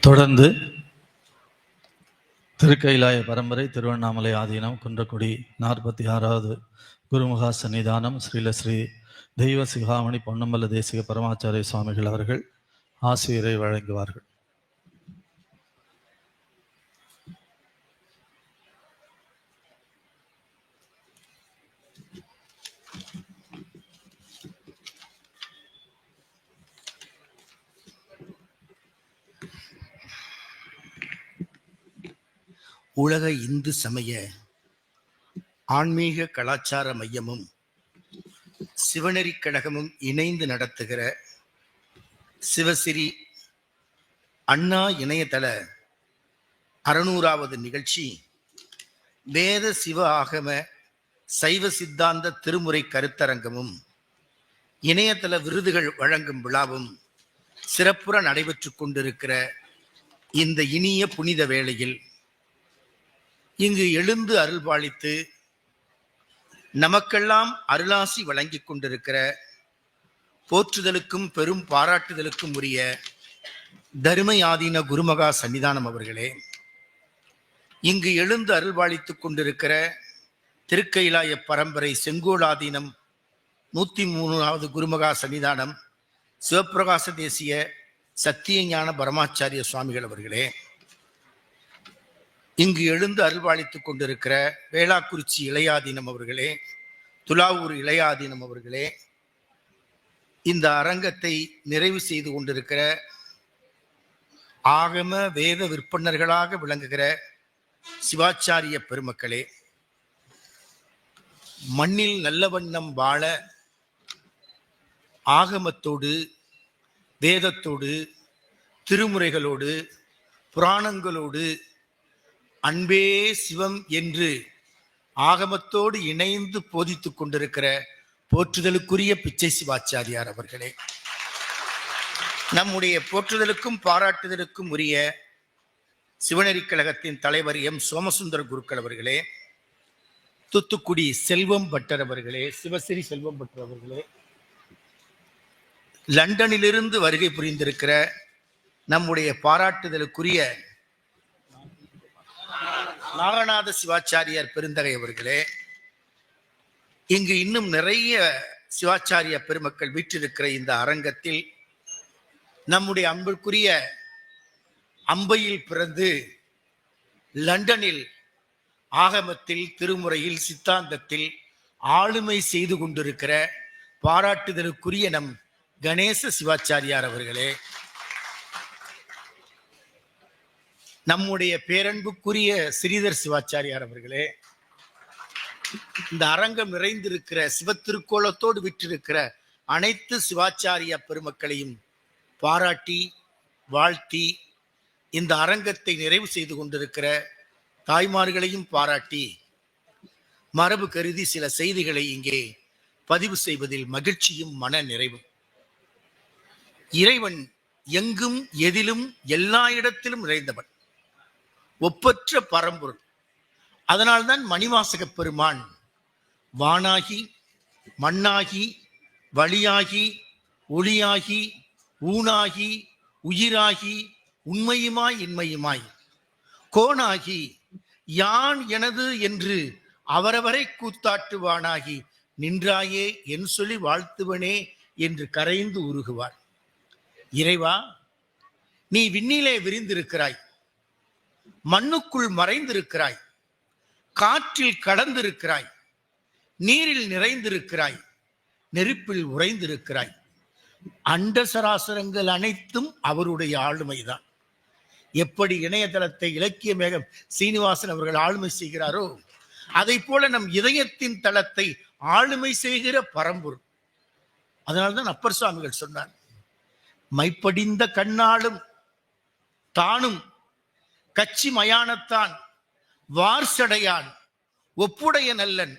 தொடர்ந்து திருக்கைலாய பரம்பரை திருவண்ணாமலை ஆதீனம் குன்றக்குடி நாற்பத்தி ஆறாவது குருமுகா சன்னிதானம் ஸ்ரீல ஸ்ரீ தெய்வ சிகாமணி பொன்னம்பல தேசிக பரமாச்சாரிய சுவாமிகள் அவர்கள் ஆசிரியரை வழங்குவார்கள். உலக இந்து சமய ஆன்மீக கலாச்சார மையமும் சிவநெறிக் கழகமும் இணைந்து நடத்துகிற சிவசிரி அண்ணா இணையதள அறுநூறாவது நிகழ்ச்சி வேத சிவ ஆகம சைவ சித்தாந்த திருமுறை கருத்தரங்கமும் இணையதள விருதுகள் வழங்கும் விழாவும் சிறப்புற நடைபெற்று கொண்டிருக்கிற இந்த இனிய புனித வேளையில் இங்கு எழுந்து அருள்பாலித்து நமக்கெல்லாம் அருளாசி வழங்கிக் கொண்டிருக்கிற போற்றுதலுக்கும் பெரும் பாராட்டுதலுக்கும் உரிய தருமயாதீன குருமகா சன்னிதானம் அவர்களே இங்கு எழுந்து அருள்வாளித்து கொண்டிருக்கிற திருக்கைலாய பரம்பரை செங்கோலாதீனம் நூத்தி மூணாவது குருமகா சன்னிதானம் சிவப்பிரகாச தேசிய சத்தியஞான பரமாச்சாரிய சுவாமிகள் அவர்களே இங்கு எழுந்து அருள்வாளித்துக் கொண்டிருக்கிற வேளாக்குறிச்சி இளையாதீனம் அவர்களே துலாவூர் இளையாதீனம் அவர்களே இந்த அரங்கத்தை நிறைவு செய்து கொண்டிருக்கிற ஆகம வேத விற்பனர்களாக விளங்குகிற சிவாச்சாரிய பெருமக்களே மண்ணில் நல்ல வண்ணம் வாழ ஆகமத்தோடு வேதத்தோடு திருமுறைகளோடு புராணங்களோடு அன்பே சிவம் என்று ஆகமத்தோடு இணைந்து போதித்துக் கொண்டிருக்கிற போற்றுதலுக்குரிய பிச்சை சிவாச்சாரியார் அவர்களே. நம்முடைய போற்றுதலுக்கும் பாராட்டுதலுக்கும் உரிய சிவநெறிக் கழகத்தின் தலைவர் எம் சோமசுந்தர குருக்கள் அவர்களே தூத்துக்குடி செல்வம் பட்டர் அவர்களே சிவசிறி செல்வம் பட்டர் அவர்களே லண்டனிலிருந்து வருகை புரிந்திருக்கிற நம்முடைய பாராட்டுதலுக்குரிய நாகநாத சிவாச்சாரியார் பெருந்தகை அவர்களே இங்கு இன்னும் நிறைய சிவாச்சாரிய பெருமக்கள் வீற்றிருக்கிற இந்த அரங்கத்தில் நம்முடைய அன்பிற்குரிய அம்பையில் பிறந்து லண்டனில் ஆகமத்தில் திருமுறையில் சித்தாந்தத்தில் ஆளுமை செய்து கொண்டிருக்கிற பாராட்டுதலுக்குரிய நம் கணேச சிவாச்சாரியார் அவர்களே நம்முடைய பேரன்புக்குரிய ஸ்ரீதர் சிவாச்சாரியார் அவர்களே இந்த அரங்கம் நிறைந்திருக்கிற சிவத்திருக்கோலத்தோடு விற்றிருக்கிற அனைத்து சிவாச்சாரிய பெருமக்களையும் பாராட்டி வாழ்த்தி இந்த அரங்கத்தை நிறைவு செய்து கொண்டிருக்கிற தாய்மார்களையும் பாராட்டி மரபு கருதி சில செய்திகளை இங்கே பதிவு செய்வதில் மகிழ்ச்சியும் மன நிறைவும். இறைவன் எங்கும் எதிலும் எல்லா இடத்திலும் நிறைந்தவன். ஒப்பற்ற பரம்பொருள். அதனால்தான் மணிவாசகப் பெருமான் வானாகி மண்ணாகி வழியாகி ஒளியாகி ஊனாகி உயிராகி உண்மையுமாய் இன்மையுமாய். கோணாகி யான் எனது என்று அவரவரை கூத்தாட்டுவானாகி நின்றாயே என் சொல்லி வாழ்த்துவனே என்று கரைந்து உருகுவார் இறைவா நீ விண்ணிலே விரிந்திருக்கிறாய். மண்ணுக்குள் மறைந்திருக்கிறாய். காற்றில் கடந்திருக்கிறாய். நீரில் நிறைந்திருக்கிறாய். நெருப்பில் உறைந்திருக்கிறாய். அண்ட சராசரங்கள் அனைத்தும் அவருடைய ஆளுமைதான். எப்படி இணையதளத்தை இலக்கிய மேகம் சீனிவாசன் அவர்கள் ஆளுமை செய்கிறாரோ அதை போல நம் இதயத்தின் தளத்தை ஆளுமை செய்கிற பரம்பொருள். அதனால்தான் அப்பர் சுவாமிகள் சொன்னார் மைப்படிந்த கண்ணாலும் தானும் கச்சி மயானத்தான் வார்சடையான் ஒப்புடைய நல்லன்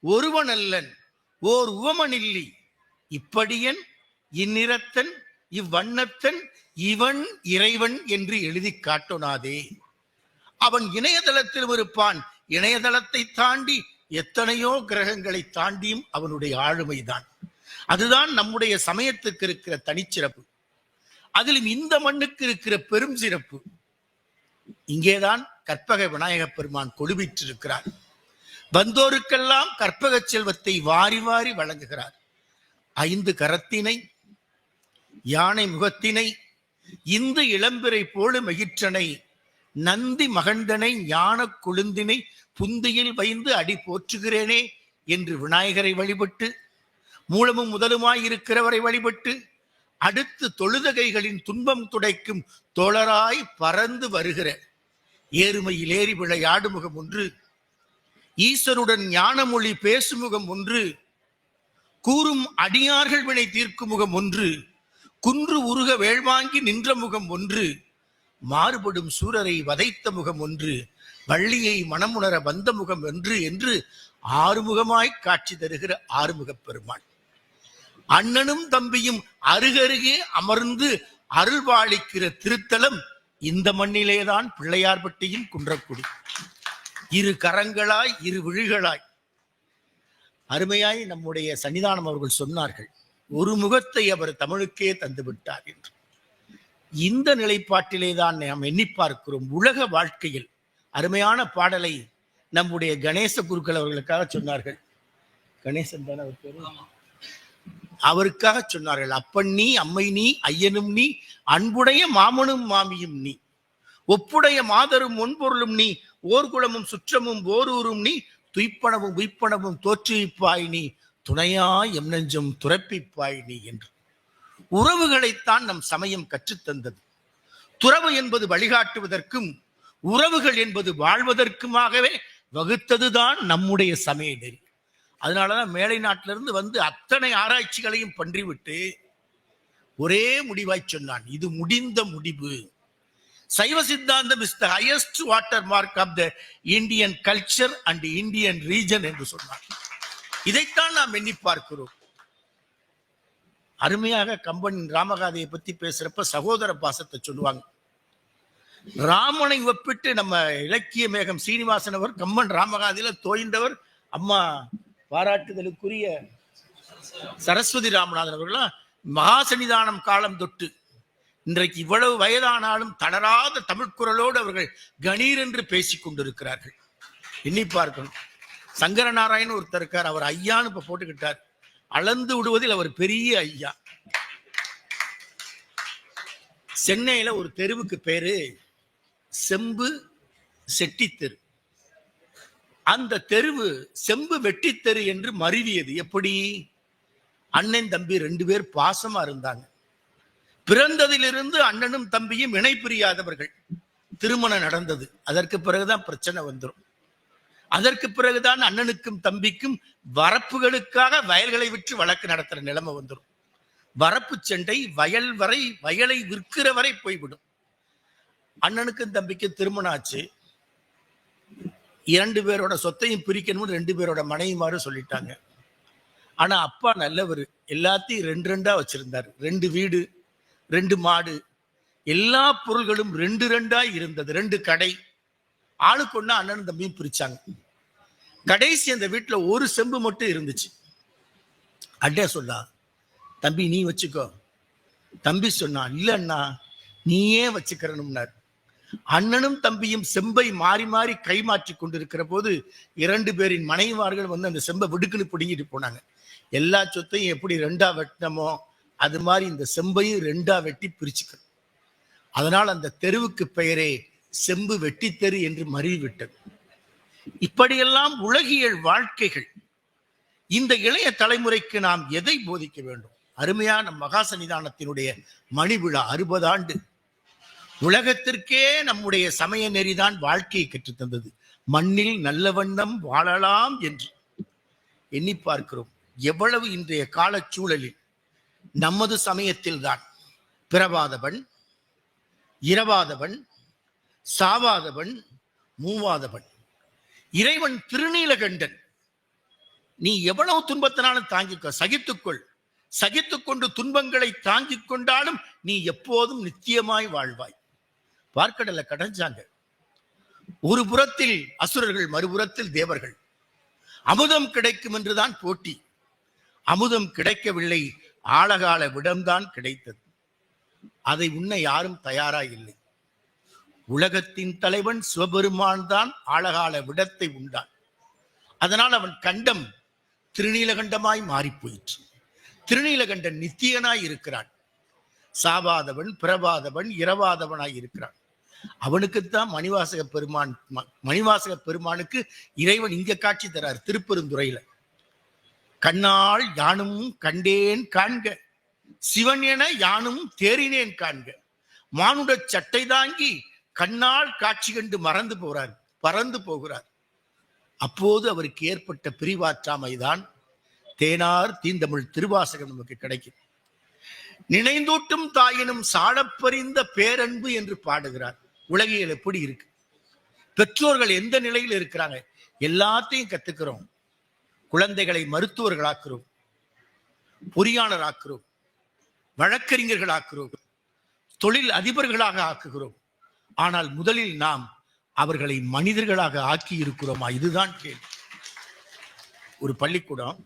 ஒருவன் அல்லன் ஓர் உவமனில்லி. இப்படியன் இந்நிறத்தன் இவ்வண்ணத்தன் இவன் இறைவன் என்று எழுதி காட்டொனாதே. அவன் இணையதளத்தில் இருப்பான் இணையதளத்தை தாண்டி எத்தனையோ கிரகங்களை தாண்டியும் அவனுடைய ஆளுமைதான். அதுதான் நம்முடைய சமயத்துக்கு இருக்கிற தனிச்சிறப்பு. அதிலும் இந்த மண்ணுக்கு இருக்கிற பெரும் சிறப்பு இங்கேதான் கற்பக விநாயக பெருமான் கொழுவிற்றிருக்கிறார். வந்தோருக்கெல்லாம் கற்பக செல்வத்தை வாரி வாரி வழங்குகிறார். ஐந்து கரத்தினை யானை முகத்தினை இந்து இளம்பிறை போல மகிற்றனை நந்தி மகண்டனை ஞான கொழுந்தினை புந்தியில் வைந்து அடி போற்றுகிறேனே என்று விநாயகரை வழிபட்டு மூலமும் முதலுமாய் இருக்கிறவரை வழிபட்டு அடுத்து தொழுதகைகளின் துன்பம் துடைக்கும் தோழராய் பறந்து வருகிற ஏறுமையில் ஏறி விளையாடு முகம் ஒன்று. ஈஸ்வருடன் ஞானமொழி பேசும் முகம் ஒன்று. கூறும் அடியார்கள் வினை தீர்க்கும் முகம் ஒன்று. குன்று உருக வேள்வாங்கி நின்ற முகம் ஒன்று. மாறுபடும் சூரரை வதைத்த முகம் ஒன்று. வள்ளியை மனமுணர வந்த முகம் ஒன்று என்று ஆறுமுகமாய் காட்சி தருகிற ஆறுமுகப் பெருமான். அண்ணனும் தம்பியும் அருகருகே அமர்ந்து அருள்வாளிக்கிற திருத்தலம் இந்த மண்ணிலேதான் பிள்ளையார்பட்டியும் குன்றக்குடி. இரு கரங்களாய் இரு விழிகளாய். அருமையாய் நம்முடைய சன்னிதானம் அவர்கள் சொன்னார்கள் ஒரு முகத்தை அவர் தமிழுக்கே தந்து விட்டார் என்று. இந்த நிலைப்பாட்டிலே தான் நாம் எண்ணி பார்க்கிறோம் உலக வாழ்க்கையில். அருமையான பாடலை நம்முடைய கணேச குருக்கள் அவர்களுக்காக சொன்னார்கள். கணேசன் தானே அவர் பேரு? அவருக்காக சொன்னார்கள் அப்பன் நீ அம்மை நீ ஐயனும் நீ அன்புடைய மாமனும் மாமியும் நீ ஒப்புடைய மாதரும் ஒன்பொருளும் நீ ஓர்குளமும் சுற்றமும் ஓரூரும் நீ துய்ப்பனவும் உய்ப்பனவும் தோற்றுவிப்பாய் நீ துணையா எம் நெஞ்சம் துறப்பிப்பாய் நீ என்று. உறவுகளைத்தான் நம் சமயம் கற்றுத்தந்தது துறவு என்பது வழிகாட்டுவதற்கும் உறவுகள் என்பது வாழ்வதற்குமாகவே வகுத்ததுதான் நம்முடைய சமய நெறி. அதனாலதான் மேலை நாட்டிலிருந்து வந்து அத்தனை ஆராய்ச்சிகளையும் பன்றிவிட்டு ஒரே முடிவாய் சொன்னான். இது முடிந்த முடிவு. Saiva Siddhantam is the highest water mark of the Indian culture and Indian region என்று சொன்னார் இதைத்தான் நாம் எண்ணி பார்க்கிறோம். அருமையாக கம்பன் ராமகாதையை பத்தி பேசுறப்ப சகோதர பாசத்தை சொல்லுவாங்க. ராமனை ஒப்பிட்டு நம்ம இலக்கிய மேகம் சீனிவாசன் அவர் கம்பன் ராமகாதையில தோய்ந்தவர் அம்மா பாராட்டுதலுக்குரிய சரஸ்வதி ராமநாதன் அவர்களா மகாசன்னிதானம் காலம் தொட்டு இன்றைக்கு இவ்வளவு வயதானாலும் தளராத தமிழ்குரலோடு அவர்கள் கணீர் என்று பேசிக் கொண்டிருக்கிறார்கள். எண்ணி பார்க்கணும். சங்கரநாராயணன் ஒருத்தர் இருக்கார் அவர் ஐயான்னு இப்ப போட்டுக்கிட்டார். அளந்து விடுவதில் அவர் பெரிய ஐயா. சென்னையில ஒரு தெருவுக்கு பேரு செம்பு செட்டி தெரு அந்த தெருவு செம்பு வெட்டித்தெரு என்று மருவியது. எப்படி? அண்ணன் தம்பி ரெண்டு பேர் பாசமா இருந்தாங்க. பிறந்ததிலிருந்து அண்ணனும் தம்பியும் இணை பிரியாதவர்கள். திருமணம் நடந்தது. அதற்கு பிறகுதான் பிரச்சனை வந்துடும் அதற்கு பிறகுதான் அண்ணனுக்கும் தம்பிக்கும் வரப்புகளுக்காக வயல்களை விற்று வழக்கு நடத்துற நிலைமை வந்துடும் வரப்பு சண்டை வயல் வரை வயலை விற்கிற வரை போய்விடும். அண்ணனுக்கும் தம்பிக்கும் திருமணம் ஆச்சு. இரண்டு பேரோட சொத்தையும் பிரிக்கணும்னு ரெண்டு பேரோட மனைவிமாரு சொல்லிட்டாங்க. ஆனா அப்பா நல்லவர். எல்லாத்தையும் ரெண்டு ரெண்டா வச்சிருந்தார். ரெண்டு வீடு ரெண்டு மாடு. எல்லா பொருள்களும் ரெண்டு ரெண்டா இருந்தது. ரெண்டு கடை. ஆளுக்கு ஒண்ணா அண்ணனும் தம்பியும் பிரிச்சாங்க. கடைசி அந்த வீட்டுல ஒரு செம்பு மட்டும் இருந்துச்சு. அண்ணே சொன்னா தம்பி நீ வச்சுக்கோ. தம்பி சொன்னா இல்ல அண்ணா நீயே வச்சுக்கிறனும்னார். அண்ணனும் தம்பியும் செம்பை மாறி மாறி கைமாற்றி கொண்டிருக்கிற போது இரண்டு பேரின் மனைவார்கள் வந்து அந்த செம்பை விடுக்குன்னு பிடுங்கிட்டு போனாங்க. எல்லா சொத்தையும் எப்படி ரெண்டா வெட்டினமோ அது மாதிரி இந்த செம்பையும் ரெண்டா வெட்டி பிரிச்சுக்கணும். அதனால் அந்த தெருவுக்கு பெயரே செம்பு வெட்டி தெரு என்று மறிவிட்டது. இப்படியெல்லாம் உலகியல் வாழ்க்கைகள். இந்த இளைய தலைமுறைக்கு நாம் எதை போதிக்க வேண்டும்? அருமையான மகா சன்னிதானத்தினுடைய மணி விழா அறுபது ஆண்டு. உலகத்திற்கே நம்முடைய சமய நெறிதான் வாழ்க்கையை கற்றுத்தந்தது. மண்ணில் நல்ல வண்ணம் வாழலாம் என்று எண்ணி பார்க்கிறோம். எவ்வளவு இன்றைய காலச்சூழலில் நமது சமயத்தில் தான் பிறவாதவன் இரவாதவன் சாவாதவன் மூவாதவன். இறைவன் திருநீலகண்டன். நீ எவ்வளவு துன்பத்தினாலும் தாங்கிக்க சகித்துக்கொள். சகித்துக்கொண்டு துன்பங்களை தாங்கிக் கொண்டாலும் நீ எப்போதும் நித்தியமாய் வாழ்வாய். பார்க்கடலை கடைஞ்சாங்க. ஒரு புறத்தில் அசுரர்கள் மறுபுறத்தில் தேவர்கள். அமுதம் கிடைக்கும் என்றுதான் போட்டி. அமுதம் கிடைக்கவில்லை ஆழகால விடம்தான் கிடைத்தது. அதை உண்ண யாரும் தயாரா இல்லை உலகத்தின் தலைவன் சிவபெருமான் தான் ஆழகால விடத்தை உண்டான். அதனால் அவன் கண்டம் திருநீலகண்டமாய் மாறிப் போயிற்று திருநீலகண்டன் நித்தியனாய் இருக்கிறான். சாவாதவன் பிறவாதவன் இரவாதவனாய் இருக்கிறான். அவனுக்குத்தான் மணிவாசக பெருமான் மணிவாசக பெருமானுக்கு இறைவன் இங்க காட்சி தரார் திருப்பெருந்துறையில. கண்ணால் யானும் கண்டேன் காண்க சிவன் என யானும் தேறினேன் காண்க. மானுடச் சட்டை தாங்கி கண்ணால் காட்சி கண்டு மறந்து போறார் பறந்து போகிறார். அப்போது அவருக்கு ஏற்பட்ட பிரிவாற்றாமைதான் தேனார் தீந்தமிழ் திருவாசகம் நமக்கு கிடைக்கும். நினைந்தூட்டும் தாயினும் சாடப்பறிந்த பேரன்பு என்று பாடுகிறார். உலகியல் எப்படி இருக்கு? பெற்றோர்கள் எந்த நிலையில் இருக்கிறாங்க? எல்லாத்தையும் கத்துக்கிறோம். குழந்தைகளை மருத்துவர்களாக்குறோம். பொறியாளர் ஆக்குறோம் வழக்கறிஞர்கள் ஆக்குறோம் தொழில் அதிபர்களாக ஆக்குகிறோம். ஆனால் முதலில் நாம் அவர்களை மனிதர்களாக ஆக்கி இருக்கிறோமா? இதுதான் கேள்வி. ஒரு பள்ளிக்கூடம்.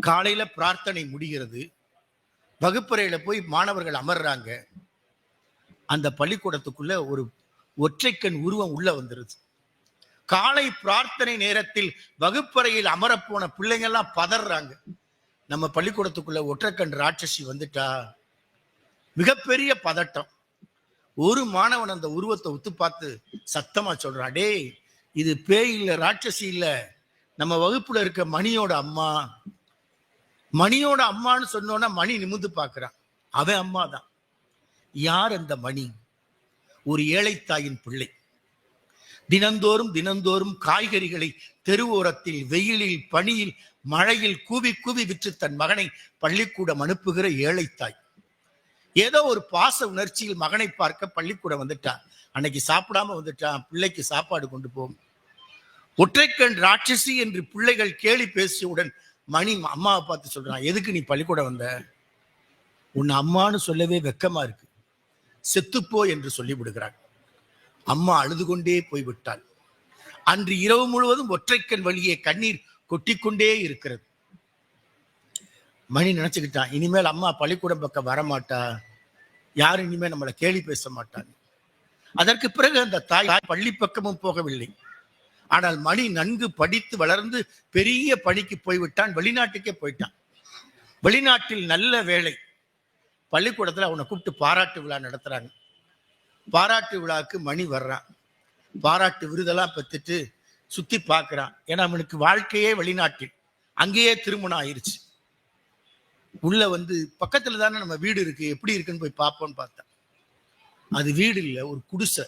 காலையில பிரார்த்தனை முடிகிறது. வகுப்பறையில போய் மாணவர்கள் அமர்றாங்க. அந்த பள்ளிக்கூடத்துக்குள்ள ஒரு ஒற்றைக்கண் உருவம் உள்ள வந்துருது. காலை பிரார்த்தனை நேரத்தில் வகுப்பறையில் அமரப்போன பிள்ளைங்க எல்லாம் பதறாங்க. நம்ம பள்ளிக்கூடத்துக்குள்ள ஒற்றைக்கண் ராட்சசி வந்துட்டா மிகப்பெரிய பதட்டம். ஒரு மாணவன் அந்த உருவத்தை உத்து பார்த்து சத்தமா சொல்றான் டேய் இது பேய் இல்ல ராட்சசி இல்ல. நம்ம வகுப்புல இருக்க மணியோட அம்மா. மணியோட அம்மான்னு சொன்னோன்னா மணி நிமிந்து பார்க்குறான். அவன் அம்மா தான் யார் அந்த மணி? ஒரு ஏழைத்தாயின் பிள்ளை. தினந்தோறும் தினந்தோறும் காய்கறிகளை தெருவோரத்தில் வெயிலில் பனியில் மழையில் கூவி கூவி விற்று தன் மகனை பள்ளிக்கூடம் அனுப்புகிற ஏழைத்தாய். ஏதோ ஒரு பாச உணர்ச்சியில் மகனை பார்க்க பள்ளிக்கூடம் வந்துட்டான். அன்னைக்கு சாப்பிடாம வந்துட்டான். பிள்ளைக்கு சாப்பாடு கொண்டு போகும் ஒற்றைக்கண் ராட்சசி என்று பிள்ளைகள் கேலி பேசியவுடன் மணி அம்மாவை பார்த்து சொல்றான் எதுக்கு நீ பள்ளிக்கூடம் வந்த? உன் அம்மான்னு சொல்லவே வெக்கமா இருக்கு. செத்துப்போ என்று சொல்லிவிடுகிறாள். அம்மா அழுது கொண்டே போய்விட்டாள். அன்று இரவு முழுவதும் ஒற்றைக்கண் வழியே கண்ணீர் கொட்டிக்கொண்டே இருக்கிறது. மணி நினைச்சுக்கிட்டான் இனிமேல் அம்மா பள்ளிக்கூடம் பக்கம் வரமாட்டா? யாரும் இனிமேல் நம்மளை கேலி பேச மாட்டாங்க. அதற்கு பிறகு அந்த தாய் பள்ளி பக்கமும் போகவில்லை. ஆனால் மணி நன்கு படித்து வளர்ந்து பெரிய பணிக்கு போய்விட்டான். வெளிநாட்டுக்கே போயிட்டான். வெளிநாட்டில் நல்ல வேலை. பள்ளிக்கூடத்தில் அவனை கூப்பிட்டு பாராட்டு விழா நடத்துகிறாங்க பாராட்டு விழாவுக்கு மணி வர்றான். பாராட்டு விருதெல்லாம் பெற்றுட்டு சுற்றி பார்க்குறான். ஏன்னா அவனுக்கு வாழ்க்கையே வெளிநாட்டில். அங்கேயே திருமணம் ஆயிடுச்சு உள்ள வந்து பக்கத்தில் தானே நம்ம வீடு இருக்குது எப்படி இருக்குன்னு போய் பார்ப்போம்னு பார்த்தேன். அது வீடு இல்லை ஒரு குடிசை.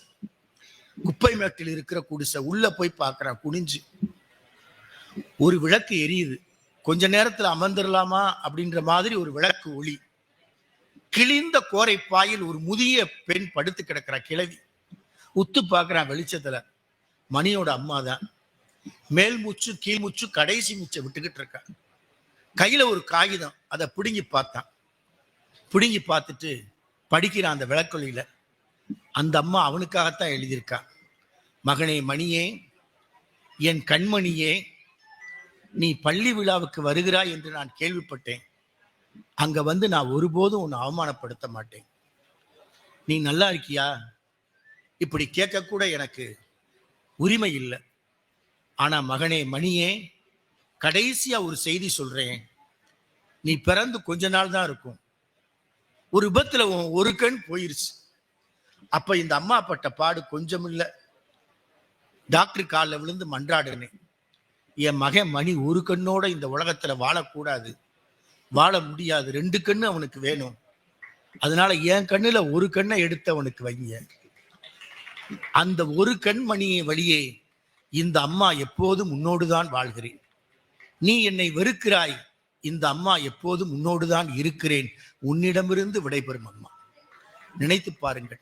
குப்பை மேட்டில் இருக்கிற குடிசை. உள்ள போய் பார்க்குறான் குனிஞ்சு. ஒரு விளக்கு எரியுது. கொஞ்ச நேரத்தில் அமர்ந்துடலாமா அப்படின்ற மாதிரி ஒரு விளக்கு ஒளி. கிழிந்த கோரை பாயில் ஒரு முதிய பெண் படுத்து கிடக்கிற கிழவி. உத்து பார்க்குறான் வெளிச்சத்துல. மணியோட அம்மா தான். மேல் மூச்சு கீழ் மூச்சு கடைசி மூச்சை விட்டுக்கிட்டு இருக்கா. கையில ஒரு காகிதம். அதை பிடுங்கி பார்த்தான். பிடுங்கி பார்த்துட்டு படிக்கிறான் அந்த விளக்கொலியில. அந்த அம்மா அவனுக்காகத்தான் எழுதியிருக்கா. மகனே மணியே என் கண்மணியே நீ பள்ளி விழாவுக்கு வருகிறாய் என்று நான் கேள்விப்பட்டேன். அங்கே வந்து நான் ஒருபோதும் உன்னை அவமானப்படுத்த மாட்டேன். நீ நல்லா இருக்கியா? இப்படி கேட்கக்கூட எனக்கு உரிமை இல்லை. ஆனால் மகனே மணியே கடைசியா ஒரு செய்தி சொல்றேன். நீ பிறந்து கொஞ்ச நாள் தான் இருக்கும். ஒரு விபத்துல ஒரு கண் போயிருச்சு. அப்போ இந்த அம்மா பட்ட பாடு கொஞ்சம் இல்லை. டாக்டர் காலில் விழுந்து மன்றாடுனேன். என் மகன் மணி ஒரு கண்ணோட இந்த உலகத்துல வாழக்கூடாது. வாழ முடியாது. ரெண்டு கண்ணு அவனுக்கு வேணும். அதனால என் கண்ணுல ஒரு கண்ணை எடுத்து அவனுக்கு வைங்க. அந்த ஒரு கண்மணியை வழியே இந்த அம்மா எப்போதும் உன்னோடுதான் வாழ்கிறேன். நீ என்னை வெறுக்கிறாய். இந்த அம்மா எப்போதும் உன்னோடுதான் இருக்கிறேன். உன்னிடமிருந்து விடைபெறும் அம்மா. நினைத்து பாருங்கள்.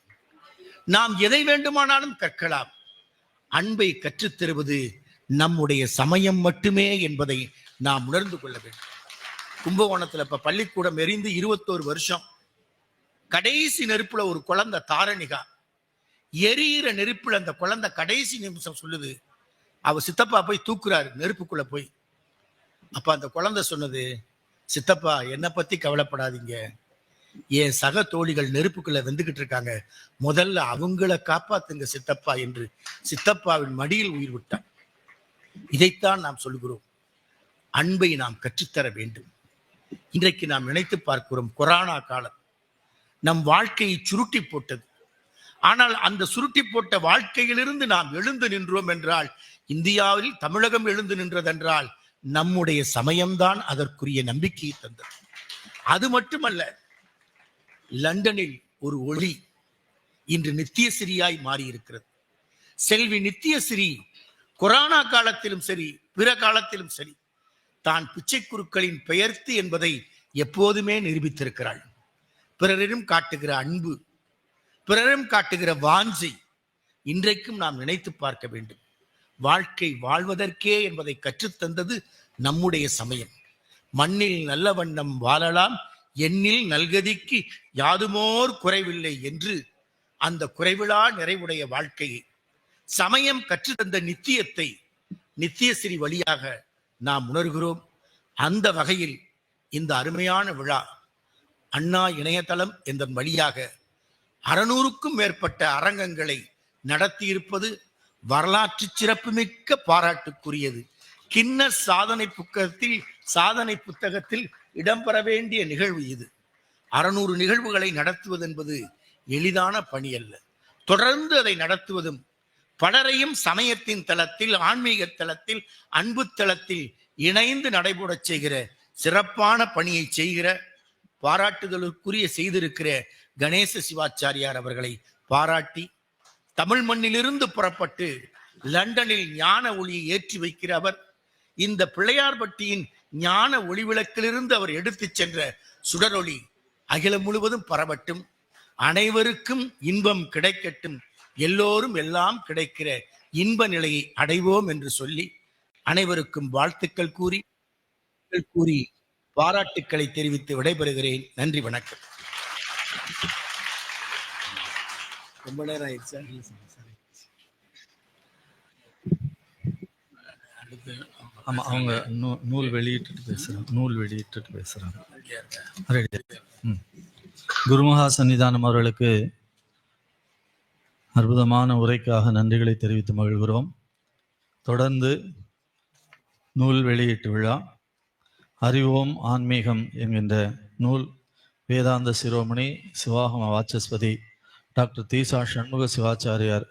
நாம் எதை வேண்டுமானாலும் கற்கலாம். அன்பை கற்றுத் தருவது நம்முடைய சமயம் மட்டுமே என்பதை நாம் உணர்ந்து கொள்ள வேண்டும். கும்பகோணத்துல இப்ப பள்ளிக்கூடம் எரிந்து இருபத்தோரு வருஷம். கடைசி நெருப்புல ஒரு குழந்தை தாரணிகா. எரியிற நெருப்புல அந்த குழந்தை கடைசி நிமிஷம் சொல்லுது. அவ சித்தப்பா போய் தூக்குறாரு நெருப்புக்குள்ள போய். அப்ப அந்த குழந்தை சொன்னது சித்தப்பா என்னை பத்தி கவலைப்படாதீங்க. என் சக தோழிகள் நெருப்புக்குள்ள வெந்துகிட்டு இருக்காங்க. முதல்ல அவங்கள காப்பாத்துங்க சித்தப்பா என்று சித்தப்பாவின் மடியில் உயிர் விட்டான். இதைத்தான் நாம் சொல்கிறோம் அன்பை நாம் கற்றுத்தர வேண்டும். இன்றைக்கு நாம் நினைத்து பார்க்கிறோம் கொரோனா காலம். நம் வாழ்க்கையை சுருட்டி போட்டது. ஆனால் அந்த சுருட்டி போட்ட வாழ்க்கையிலிருந்து நாம் எழுந்து நின்றோம் என்றால் இந்தியாவில் தமிழகம் எழுந்து நின்றதென்றால் நம்முடைய சமயம்தான் அதற்குரிய நம்பிக்கையை தந்தது. அது மட்டுமல்ல லண்டனில் ஒரு ஒளி இன்று நித்தியசிரியாய் மாறியிருக்கிறது. செல்வி நித்தியசிறி கொரோனா காலத்திலும் சரி பிற காலத்திலும் சரி தான் பிச்சை குருக்களின் பெயர்த்து என்பதை எப்போதுமே நிரூபித்திருக்கிறாள். பிறரிடம் காட்டுகிற அன்பு பிறரிடம் காட்டுகிற வாஞ்சை இன்றைக்கும் நாம் நினைத்து பார்க்க வேண்டும். வாழ்க்கை வாழ்வதற்கே என்பதை கற்றுத்தந்தது நம்முடைய சமயம். மண்ணில் நல்ல வண்ணம் வாழலாம் எண்ணில் நல்கதிக்கு யாதுமோர் குறைவில்லை என்று அந்த குறைவிழா நிறைவுடைய வாழ்க்கையை சமயம் கற்றுத்தந்த நித்தியத்தை நித்தியஸ்ரீ வழியாக நாம் உணர்கிறோம். அந்த வகையில் இந்த அருமையான விழா அண்ணா இணையதளம் என்ற வழியாக அறநூறுக்கும் மேற்பட்ட அரங்கங்களை நடத்தியிருப்பது வரலாற்று சிறப்புமிக்க பாராட்டுக்குரியது. கிண்ண சாதனை புத்தகத்தில் சாதனை புத்தகத்தில் இடம்பெற வேண்டிய நிகழ்வு இது. அறநூறு நிகழ்வுகளை நடத்துவது என்பது எளிதான பணி அல்ல தொடர்ந்து அதை நடத்துவதும் பலரையும் சமயத்தின் தளத்தில் ஆன்மீக தளத்தில் அன்பு தளத்தில் இணைந்து நடைபெறச் செய்கிற சிறப்பான பணியை செய்கிற பாராட்டுதலுக்குரிய செய்திருக்கிற கணேச சிவாச்சாரியார் அவர்களை பாராட்டி தமிழ் மண்ணிலிருந்து புறப்பட்டு லண்டனில் ஞான ஒளியை ஏற்றி வைக்கிற அவர் இந்த பிள்ளையார்பட்டியின் ஞான ஒளிவிளக்கிலிருந்து அவர் எடுத்துச் சென்ற சுடரொளி அகிலம் முழுவதும் பரவட்டும். அனைவருக்கும் இன்பம் கிடைக்கட்டும். எல்லோரும் எல்லாம் கிடைக்கிற இன்ப நிலையை அடைவோம் என்று சொல்லி அனைவருக்கும் வாழ்த்துக்கள் கூறி கூறி பாராட்டுக்களை தெரிவித்து விடைபெறுகிறேன். நன்றி வணக்கம். ரொம்ப நேரம் ஆயிடுச்சா. ஆமா அவங்க நூ- நூல் வெளியிட்டுட்டு பேசுறாங்க. நூல் ரெடி. ம். குருமகா சன்னிதானம் அவர்களுக்கு அற்புதமான உரைக்காக நன்றிகளை தெரிவித்து மகிழ்கிறோம். தொடர்ந்து நூல் வெளியீட்டு விழா. அறிவோம் ஆன்மீகம் என்கின்ற நூல் வேதாந்த சிரோமணி சிவாகம வாச்சஸ்பதி டாக்டர் தீசா சண்முக சிவாச்சாரியார்